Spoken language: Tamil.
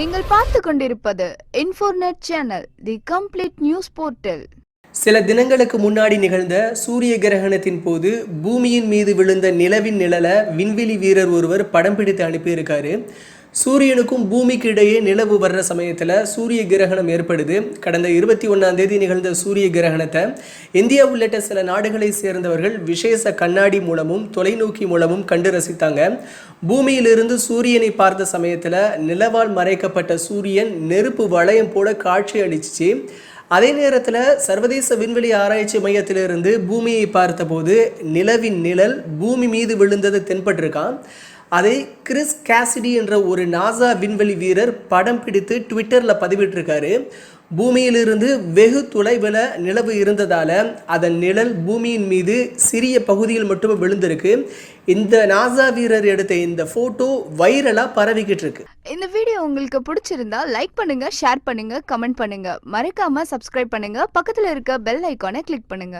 நீங்கள் பார்த்து கொண்டிருப்பது Infornet channel the complete news portal சில தினங்களுக்கு முன்னாடி நிகழ்ந்த சூரிய கிரகணத்தின் போது பூமியின் மீது விழுந்த நிலவின் நிழலை விண்வெளி வீரர் ஒருவர் படம் பிடித்து அனுப்பியிருக்காரு. சூரியனுக்கும் பூமிக்கு இடையே நிலவு வர்ற சமயத்தில் சூரிய கிரகணம் ஏற்படுது. கடந்த இருபத்தி ஒன்றாம் தேதி நிகழ்ந்த சூரிய கிரகணத்தை இந்தியா உள்ளிட்ட சில நாடுகளை சேர்ந்தவர்கள் விசேஷ கண்ணாடி மூலமும் தொலைநோக்கி மூலமும் கண்டு ரசித்தாங்க. பூமியிலிருந்து சூரியனை பார்த்த சமயத்தில் நிலவால் மறைக்கப்பட்ட சூரியன் நெருப்பு வளையம் போல காட்சி அளிச்சிச்சு. அதே நேரத்தில் சர்வதேச விண்வெளி ஆராய்ச்சி மையத்திலிருந்து பூமியை பார்த்தபோது நிலவின் நிழல் பூமி மீது விழுந்தது தென்பட்டிருக்கான். அதை கிறிஸ் கேசிடி என்ற ஒரு நாசா விண்வெளி வீரர் படம் பிடித்து ட்விட்டரில் பதிவிட்டிருக்காரு. பூமியிலிருந்து வெகு தொலைவில் நிலவு இருந்ததால் அதன் நிழல் பூமியின் மீது சிறிய பகுதியில் மட்டுமே விழுந்திருக்கு. இந்த நாசா வீரர் எடுத்த இந்த ஃபோட்டோ வைரலாக பரவிக்கிட்டு இருக்கு இந்த வீடியோ உங்களுக்கு பிடிச்சிருந்தா லைக் பண்ணுங்க ஷேர் பண்ணுங்க கமெண்ட் பண்ணுங்க. மறக்காம சப்ஸ்கிரைப் பண்ணுங்க. பக்கத்தில் இருக்க பெல் ஐக்கானை கிளிக் பண்ணுங்க.